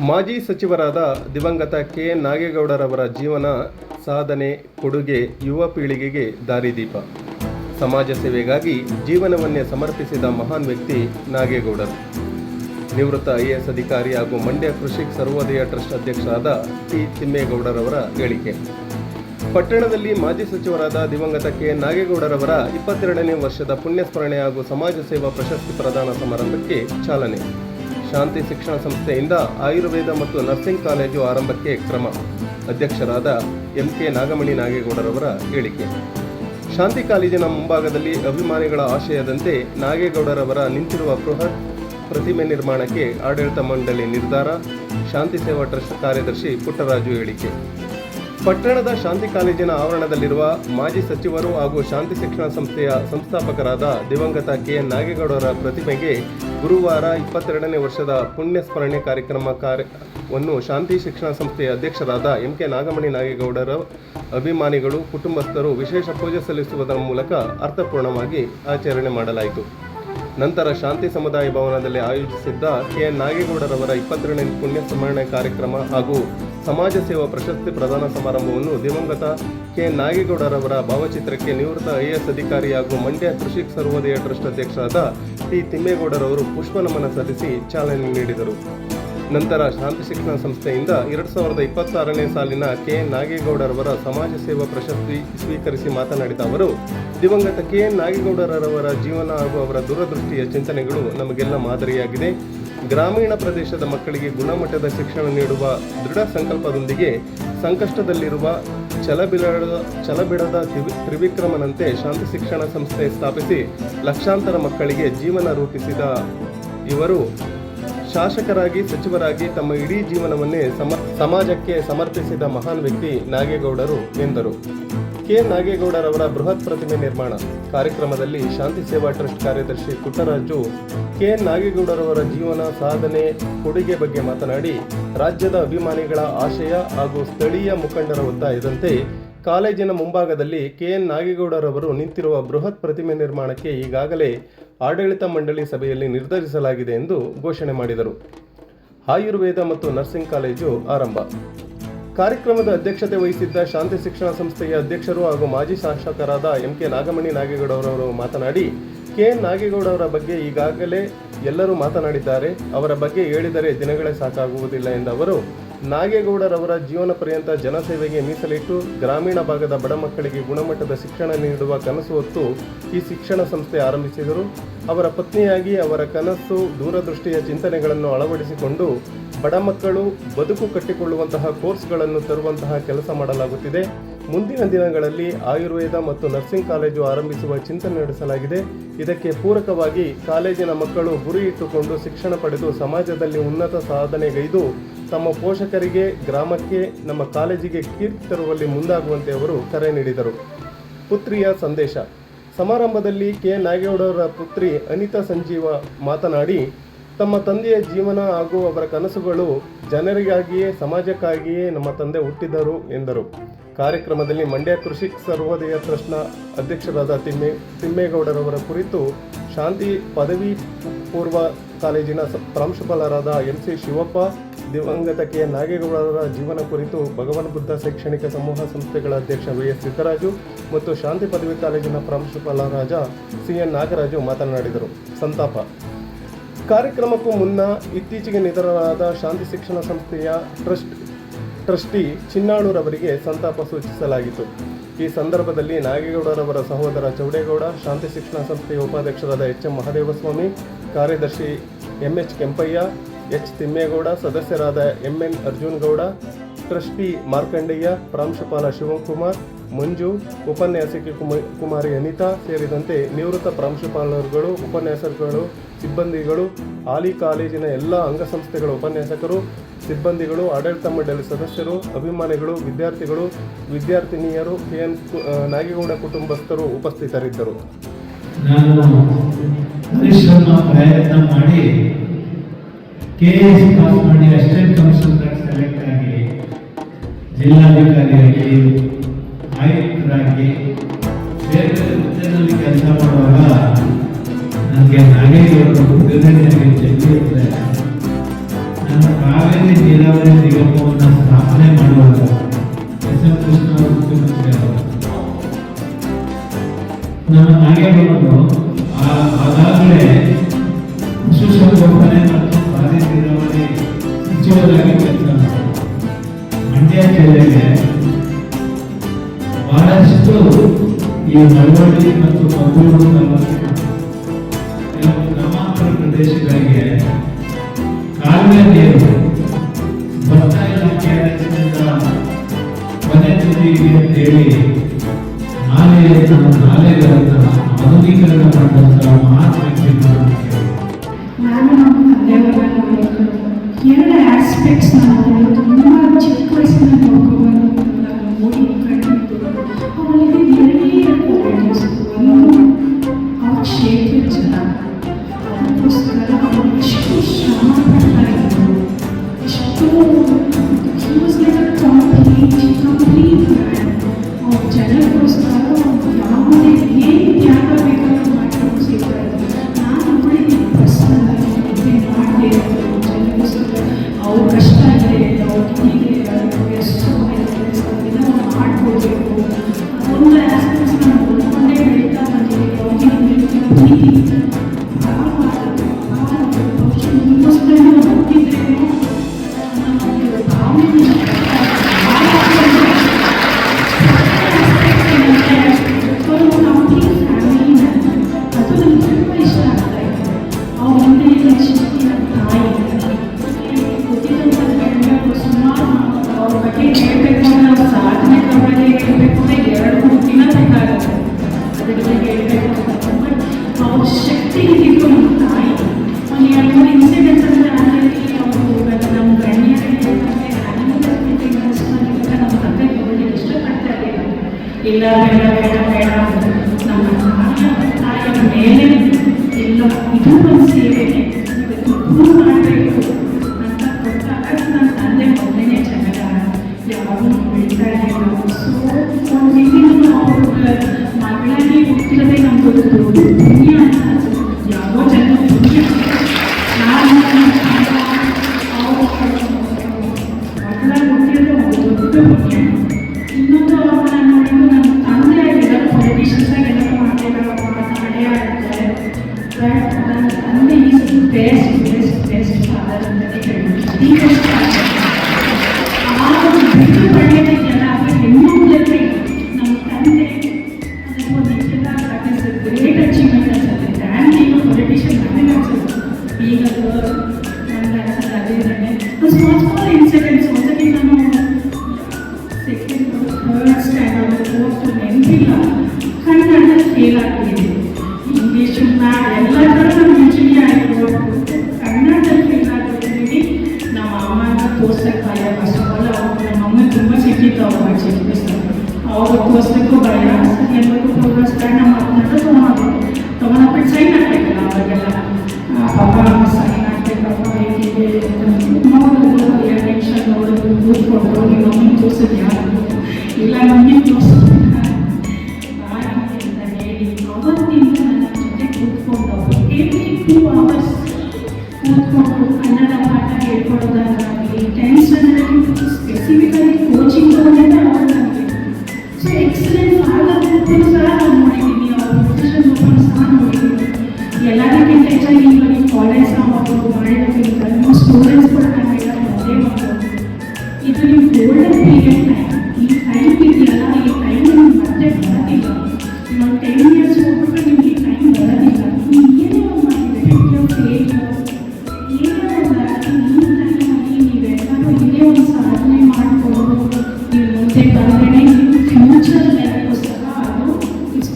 ಮಾಜಿ ಸಚಿವರಾದ ದಿವಂಗತ ಕೆ. ನಾಗೇಗೌಡರವರ ಜೀವನ, ಸಾಧನೆ, ಕೊಡುಗೆ, ಯುವ ಪೀಳಿಗೆಗೆ ದಾರಿದೀಪ. ಸಮಾಜ ಸೇವೆಗಾಗಿ ಜೀವನವನ್ನೇ ಸಮರ್ಪಿಸಿದ ಮಹಾನ್ ವ್ಯಕ್ತಿ ನಾಗೇಗೌಡರು. ನಿವೃತ್ತ ಐ ಎಸ್ ಅಧಿಕಾರಿ ಹಾಗೂ ಮಂಡ್ಯ ಕೃಷಿ ಸರ್ವೋದಯ ಟ್ರಸ್ಟ್ ಅಧ್ಯಕ್ಷರಾದ ಟಿ. ತಿಮ್ಮೇಗೌಡರವರ ಹೇಳಿಕೆ. ಪಟ್ಟಣದಲ್ಲಿ ಮಾಜಿ ಸಚಿವರಾದ ದಿವಂಗತ ಕೆ. ನಾಗೇಗೌಡರವರ ಇಪ್ಪತ್ತೆರಡನೇ ವರ್ಷದ ಪುಣ್ಯಸ್ಮರಣೆ ಹಾಗೂ ಸಮಾಜ ಸೇವಾ ಪ್ರಶಸ್ತಿ ಪ್ರದಾನ ಸಮಾರಂಭಕ್ಕೆ ಚಾಲನೆ. ಶಾಂತಿ ಶಿಕ್ಷಣ ಸಂಸ್ಥೆಯಿಂದ ಆಯುರ್ವೇದ ಮತ್ತು ನರ್ಸಿಂಗ್ ಕಾಲೇಜು ಆರಂಭಕ್ಕೆ ಕ್ರಮ. ಅಧ್ಯಕ್ಷರಾದ ಎಂ ಕೆ ನಾಗಮಣಿ ನಾಗೇಗೌಡರವರ ಹೇಳಿಕೆ. ಶಾಂತಿ ಕಾಲೇಜಿನ ಮುಂಭಾಗದಲ್ಲಿ ಅಭಿಮಾನಿಗಳ ಆಶಯದಂತೆ ನಾಗೇಗೌಡರವರ ನಿಂತಿರುವ ಬೃಹತ್ ಪ್ರತಿಮೆ ನಿರ್ಮಾಣಕ್ಕೆ ಆಡಳಿತ ಮಂಡಳಿ ನಿರ್ಧಾರ, ಶಾಂತಿ ಸೇವಾ ಟ್ರಸ್ಟ್ ಕಾರ್ಯದರ್ಶಿ ಪುಟ್ಟರಾಜು ಹೇಳಿಕೆ. ಪಟ್ಟಣದ ಶಾಂತಿ ಕಾಲೇಜಿನ ಆವರಣದಲ್ಲಿರುವ ಮಾಜಿ ಸಚಿವರು ಹಾಗೂ ಶಾಂತಿ ಶಿಕ್ಷಣ ಸಂಸ್ಥೆಯ ಸಂಸ್ಥಾಪಕರಾದ ದಿವಂಗತ ಕೆ ಎನ್ ನಾಗೇಗೌಡರ ಪ್ರತಿಮೆಗೆ ಗುರುವಾರ ಇಪ್ಪತ್ತೆರಡನೇ ವರ್ಷದ ಪುಣ್ಯ ಸ್ಮರಣೆ ಕಾರ್ಯಕ್ರಮ ಕಾರ್ಯವನ್ನು ಶಾಂತಿ ಶಿಕ್ಷಣ ಸಂಸ್ಥೆಯ ಅಧ್ಯಕ್ಷರಾದ ಎಂ ಕೆ ನಾಗಮಣಿ ನಾಗೇಗೌಡರ ಅಭಿಮಾನಿಗಳು, ಕುಟುಂಬಸ್ಥರು ವಿಶೇಷ ಪೂಜೆ ಸಲ್ಲಿಸುವುದರ ಮೂಲಕ ಅರ್ಥಪೂರ್ಣವಾಗಿ ಆಚರಣೆ ಮಾಡಲಾಯಿತು. ನಂತರ ಶಾಂತಿ ಸಮುದಾಯ ಭವನದಲ್ಲಿ ಆಯೋಜಿಸಿದ್ದ ಕೆ ಎನ್ ನಾಗೇಗೌಡರವರ ಇಪ್ಪತ್ತೆರಡನೇ ಪುಣ್ಯ ಸ್ಮರಣೆ ಕಾರ್ಯಕ್ರಮ ಹಾಗೂ ಸಮಾಜ ಸೇವಾ ಪ್ರಶಸ್ತಿ ಪ್ರದಾನ ಸಮಾರಂಭವನ್ನು ದಿವಂಗತ ಕೆ. ನಾಗೇಗೌಡರವರ ಭಾವಚಿತ್ರಕ್ಕೆ ನಿವೃತ್ತ ಐಎಎಸ್ ಅಧಿಕಾರಿ ಹಾಗೂ ಮಂಡ್ಯ ಕೃಷಿ ಸರ್ವೋದಯ ಟ್ರಸ್ಟ್ ಅಧ್ಯಕ್ಷರಾದ ಟಿ. ತಿಮ್ಮೇಗೌಡರವರು ಪುಷ್ಪನಮನ ಸಲ್ಲಿಸಿ ಚಾಲನೆ ನೀಡಿದರು. ನಂತರ ಶಾಂತಿ ಶಿಕ್ಷಣ ಸಂಸ್ಥೆಯಿಂದ ಎರಡು ಸಾವಿರದ ಇಪ್ಪತ್ತಾರನೇ ಸಾಲಿನ ಕೆ. ನಾಗೇಗೌಡರವರ ಸಮಾಜ ಸೇವಾ ಪ್ರಶಸ್ತಿ ಸ್ವೀಕರಿಸಿ ಮಾತನಾಡಿದ ಅವರು, ದಿವಂಗತ ಕೆ. ನಾಗೇಗೌಡರವರ ಜೀವನ ಹಾಗೂ ಅವರ ದೂರದೃಷ್ಟಿಯ ಚಿಂತನೆಗಳು ನಮಗೆಲ್ಲ ಮಾದರಿಯಾಗಿದೆ. ಗ್ರಾಮೀಣ ಪ್ರದೇಶದ ಮಕ್ಕಳಿಗೆ ಗುಣಮಟ್ಟದ ಶಿಕ್ಷಣ ನೀಡುವ ದೃಢ ಸಂಕಲ್ಪದೊಂದಿಗೆ ಸಂಕಷ್ಟದಲ್ಲಿರುವ ಚಲಬಿಡದ ಚಲಬಿಡದ ತ್ರಿವಿ- ತ್ರಿವಿಕ್ರಮನಂತೆ ಶಾಂತಿ ಶಿಕ್ಷಣ ಸಂಸ್ಥೆ ಸ್ಥಾಪಿಸಿ ಲಕ್ಷಾಂತರ ಮಕ್ಕಳಿಗೆ ಜೀವನ ರೂಪಿಸಿದ ಇವರು, ಶಾಸಕರಾಗಿ, ಸಚಿವರಾಗಿ ತಮ್ಮ ಇಡೀ ಜೀವನವನ್ನೇ ಸಮ, ಸಮಾಜಕ್ಕೆ ಸಮರ್ಪಿಸಿದ ಮಹಾನ್ ವ್ಯಕ್ತಿ ನಾಗೇಗೌಡರು ಎಂದರು. ಕೆ ನಾಗೇಗೌಡರವರ ಬೃಹತ್ ಪ್ರತಿಮೆ ನಿರ್ಮಾಣ. ಕಾರ್ಯಕ್ರಮದಲ್ಲಿ ಶಾಂತಿ ಸೇವಾ ಟ್ರಸ್ಟ್ ಕಾರ್ಯದರ್ಶಿ ಪುಟ್ಟರಾಜು, ಕೆ ನಾಗೇಗೌಡರವರ ಜೀವನ ಸಾಧನೆ, ಕೊಡುಗೆ ಬಗ್ಗೆ ಮಾತನಾಡಿ, ರಾಜ್ಯದ ಅಭಿಮಾನಿಗಳ ಆಶಯ ಹಾಗೂ ಸ್ಥಳೀಯ ಮುಖಂಡರ ಒತ್ತಾಯದಂತೆ ಕಾಲೇಜಿನ ಮುಂಭಾಗದಲ್ಲಿ ಕೆ ಎನ್ ನಾಗೇಗೌಡರವರು ನಿಂತಿರುವ ಬೃಹತ್ ಪ್ರತಿಮೆ ನಿರ್ಮಾಣಕ್ಕೆ ಈಗಾಗಲೇ ಆಡಳಿತ ಮಂಡಳಿ ಸಭೆಯಲ್ಲಿ ನಿರ್ಧರಿಸಲಾಗಿದೆ ಎಂದು ಘೋಷಣೆ ಮಾಡಿದರು. ಆಯುರ್ವೇದ ಮತ್ತು ನರ್ಸಿಂಗ್ ಕಾಲೇಜು ಆರಂಭ. ಕಾರ್ಯಕ್ರಮದ ಅಧ್ಯಕ್ಷತೆ ವಹಿಸಿದ್ದ ಶಾಂತಿ ಶಿಕ್ಷಣ ಸಂಸ್ಥೆಯ ಅಧ್ಯಕ್ಷರು ಹಾಗೂ ಮಾಜಿ ಶಾಸಕರಾದ ಎಂ ಕೆ ನಾಗಮಣಿ ನಾಗೇಗೌಡರವರು ಮಾತನಾಡಿ, ಕೆ ಎನ್ ನಾಗೇಗೌಡರವರ ಬಗ್ಗೆ ಈಗಾಗಲೇ ಎಲ್ಲರೂ ಮಾತನಾಡಿದ್ದಾರೆ. ಅವರ ಬಗ್ಗೆ ಹೇಳಿದರೆ ದಿನಗಳೇ ಸಾಕಾಗುವುದಿಲ್ಲ ಎಂದ ಅವರು ನಾಗೇಗೌಡರವರ ಜೀವನ ಪರ್ಯಂತ ಜನಸೇವೆಗೆ ಮೀಸಲಿಟ್ಟು ಗ್ರಾಮೀಣ ಭಾಗದ ಬಡ ಮಕ್ಕಳಿಗೆ ಗುಣಮಟ್ಟದ ಶಿಕ್ಷಣ ನೀಡುವ ಕನಸು ಹೊತ್ತು ಈ ಶಿಕ್ಷಣ ಸಂಸ್ಥೆ ಆರಂಭಿಸಿದರು. ಅವರ ಪತ್ನಿಯಾಗಿ ಅವರ ಕನಸು ದೂರದೃಷ್ಟಿಯ ಚಿಂತನೆಗಳನ್ನು ಅಳವಡಿಸಿಕೊಂಡು ಬಡ ಮಕ್ಕಳು ಬದುಕು ಕಟ್ಟಿಕೊಳ್ಳುವಂತಹ ಕೋರ್ಸ್ಗಳನ್ನು ತರುವಂತಹ ಕೆಲಸ ಮಾಡಲಾಗುತ್ತಿದೆ. ಮುಂದಿನ ದಿನಗಳಲ್ಲಿ ಆಯುರ್ವೇದ ಮತ್ತು ನರ್ಸಿಂಗ್ ಕಾಲೇಜು ಆರಂಭಿಸುವ ಚಿಂತನೆ ನಡೆಸಲಾಗಿದೆ. ಇದಕ್ಕೆ ಪೂರಕವಾಗಿ ಕಾಲೇಜಿನ ಮಕ್ಕಳು ಗುರಿ ಇಟ್ಟುಕೊಂಡು ಶಿಕ್ಷಣ ಪಡೆದು ಸಮಾಜದಲ್ಲಿ ಉನ್ನತ ಸಾಧನೆಗೈದು ತಮ್ಮ ಪೋಷಕರಿಗೆ, ಗ್ರಾಮಕ್ಕೆ, ನಮ್ಮ ಕಾಲೇಜಿಗೆ ಕೀರ್ತಿ ತರುವಲ್ಲಿ ಮುಂದಾಗುವಂತೆ ಅವರು ಕರೆ ನೀಡಿದರು. ಪುತ್ರಿಯ ಸಂದೇಶ. ಸಮಾರಂಭದಲ್ಲಿ ಕೆ. ನಾಗೇಗೌಡರ ಪುತ್ರಿ ಅನಿತಾ ಸಂಜೀವ ಮಾತನಾಡಿ ತಮ್ಮ ತಂದೆಯ ಜೀವನ ಹಾಗೂ ಅವರ ಕನಸುಗಳು ಜನರಿಗಾಗಿಯೇ, ಸಮಾಜಕ್ಕಾಗಿಯೇ ನಮ್ಮ ತಂದೆ ಹುಟ್ಟಿದರು ಎಂದರು. ಕಾರ್ಯಕ್ರಮದಲ್ಲಿ ಮಂಡ್ಯ ಕೃಷಿ ಸರ್ವೋದಯ ಟ್ರಸ್ಟ್ನ ಅಧ್ಯಕ್ಷರಾದ ತಿಮ್ಮೆ, ತಿಮ್ಮೇಗೌಡರವರ ಕುರಿತು ಶಾಂತಿ ಪದವಿ ಪೂರ್ವ ಕಾಲೇಜಿನ ಪ್ರಾಂಶುಪಾಲರಾದ ಎಂ ಸಿ ಶಿವಪ್ಪ ದಿವಂಗತ ಕೆ ನಾಗೇಗೌಡರ ಜೀವನ ಕುರಿತು ಭಗವಾನ್ ಬುದ್ಧ ಶೈಕ್ಷಣಿಕ ಸಮೂಹ ಸಂಸ್ಥೆಗಳ ಅಧ್ಯಕ್ಷ ವಿ ಎಸ್ ಸಿದ್ದರಾಜು ಮತ್ತು ಶಾಂತಿ ಪದವಿ ಕಾಲೇಜಿನ ಪ್ರಾಂಶುಪಾಲರಾದ ಸಿ ಎನ್ ನಾಗರಾಜು ಮಾತನಾಡಿದರು. ಸಂತಾಪ. ಕಾರ್ಯಕ್ರಮಕ್ಕೂ ಮುನ್ನ ಇತ್ತೀಚೆಗೆ ನಿಧನರಾದ ಶಾಂತಿ ಶಿಕ್ಷಣ ಸಂಸ್ಥೆಯ ಟ್ರಸ್ಟ್, ಟ್ರಸ್ಟಿ ಚಿನ್ನಾಳೂರವರಿಗೆ ಸಂತಾಪ ಸೂಚಿಸಲಾಗಿತ್ತು. ಈ ಸಂದರ್ಭದಲ್ಲಿ ನಾಗೇಗೌಡರವರ ಸಹೋದರ ಚೌಡೇಗೌಡ, ಶಾಂತಿ ಶಿಕ್ಷಣ ಸಂಸ್ಥೆಯ ಉಪಾಧ್ಯಕ್ಷರಾದ ಎಚ್ ಎಂ ಮಹದೇವಸ್ವಾಮಿ, ಕಾರ್ಯದರ್ಶಿ M H Kempaiah, H Thimmegowda, ಸದಸ್ಯರಾದ M N Arjun Gowda trustee Markandaiah, ಪ್ರಾಂಶುಪಾಲ ಶಿವಕುಮಾರ್ ಮಂಜು ಉಪನ್ಯಾಸಕಿ ಕುಮ- ಕುಮಾರಿ ಅನಿತಾ ಸೇರಿದಂತೆ ನಿವೃತ್ತ ಪ್ರಾಂಶುಪಾಲರುಗಳು ಉಪನ್ಯಾಸಕರುಗಳು ಸಿಬ್ಬಂದಿಗಳು ಹಾಲಿ ಕಾಲೇಜಿನ ಎಲ್ಲ ಅಂಗಸಂಸ್ಥೆಗಳ ಉಪನ್ಯಾಸಕರು ಸಿಬ್ಬಂದಿಗಳು ಆಡಳಿತ ಮಂಡಳಿ ಸದಸ್ಯರು ಅಭಿಮಾನಿಗಳು ವಿದ್ಯಾರ್ಥಿಗಳು ವಿದ್ಯಾರ್ಥಿನಿಯರು ಕೆ ಆ, ನಾಗೇಗೌಡ ಕುಟುಂಬಸ್ಥರು ಉಪಸ್ಥಿತರಿದ್ದರು. ಜಿಲ್ಲಾಧಿಕಾರಿಯಾಗಿ ಸಚಿವರಾಗಿ ಬೇರೆ ಬೇರೆ ಕೆಲಸ ಮಾಡುವಾಗ ನನಗೆ ನಾಗೇಶ್ ಅವರು ಉದ್ಘಾಟನೆಯಾಗಿ ಜಗ್ಗಿರುತ್ತಾರೆ ನನ್ನ ಕಾವೇರಿ ನೀರಾವರಿ ನಿಗಮವನ್ನು ಸ್ಥಾಪನೆ ಮಾಡುವಾಗ ಎಸ್ ಎಂ ಕೃಷ್ಣ ಅವರು. ಮುಖ್ಯಮಂತ್ರಿ ಅವರು ನಮ್ಮ ಜನವರಿ ಮತ್ತು ಮಂಗಳೂರು ತಾಲೂಕಿನ ಕೆಲವು ಗ್ರಾಮಾಂತರ ಪ್ರದೇಶಗಳಿಗೆ ಕಾಲುವೆ ನೀರು ಭತ್ತ ಇಲಾಖೆಯ ರಚನೆಯಿಂದ ಕೊನೆ ತೆಗೆಯಿರಿ ಅಂತೇಳಿ எல்லாருமே ಪುಸ್ತಕ ನಮ್ಮ ತಮ್ಮ ತಮ್ಮ ಪೆಟ್ಸೈನ್ ಹಾಕಬೇಕಲ್ಲ ಅವಾಗೆಲ್ಲ ಪಪ್ಪ ಸಹ ರಿಯಾಕ್ಷನ್ ಅವರದ್ದು ದೂರು ಕೊಟ್ಟರು ನೀವು ನಮ್ಮನ್ನು ತೋರಿಸಿದ್ಯಾ ಇಲ್ಲ ನಮಗೆ ತೋರಿಸಿದ್ರು ಅಂತ ಹೇಳಿ ಅವತ್ತಿಂದ ನನ್ನ ಜೊತೆ ಕೂತ್ಕೊಂಡು ಅವರ್ಸ್ ಕನ್ನಡ ಪಾಠ ಹೇಳ್ಕೊಡೋದಾಗ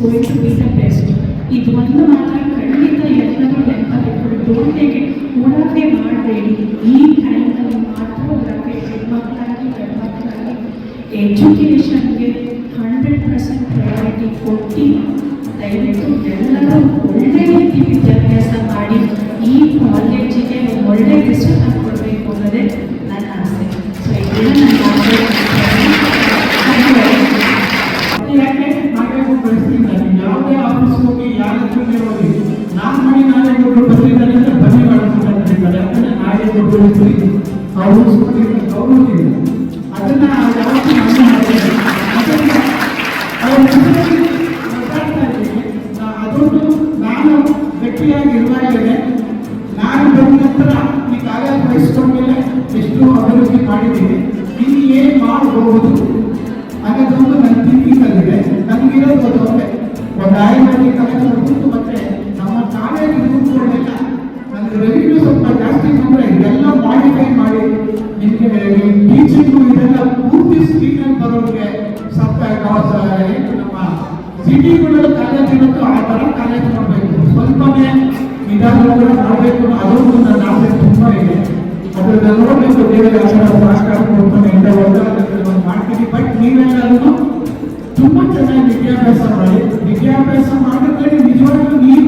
ಗೋಯಿಂಗ್ ಟು ಬಿ ಇದು ಒಂದು ಮಾತ್ರ ಖಂಡಿತ ಎಲ್ಲರೂ ನೆನಪಾಗಿಟ್ಕೊಂಡು ದೋಣೆಗೆ ಓಡಾಟೆ ಮಾಡಬೇಡಿ. ಈ ಟೈಮಲ್ಲಿ ಮಾತ್ರ ಓಡಾಟೆ ಹೆಣ್ಮಕ್ಳಾಗಿ ಗಂಡ್ಮಕ್ಳಾಗಿ ಎಜುಕೇಷನ್ಗೆ ಹಂಡ್ರೆಡ್ ಪರ್ಸೆಂಟ್ ಪ್ರಯಾರಿಟಿ ಕೊಟ್ಟು ನೋಡಬೇಕು ದೇವರ ಆಶಾರ ಭಾಷಣ ಕೊಡ್ತಾನೆ ಅಂತ ಒಂದು ಮಾಡ್ತೀವಿ ಬಟ್ ನೀವೆಲ್ಲರೂ ತುಂಬಾ ಚೆನ್ನಾಗಿ ವಿದ್ಯಾಭ್ಯಾಸ ಮಾಡಿ, ವಿದ್ಯಾಭ್ಯಾಸ ಮಾಡಿದ್ರೆ ನಿಜವಾಗ್ಲೂ ನೀವು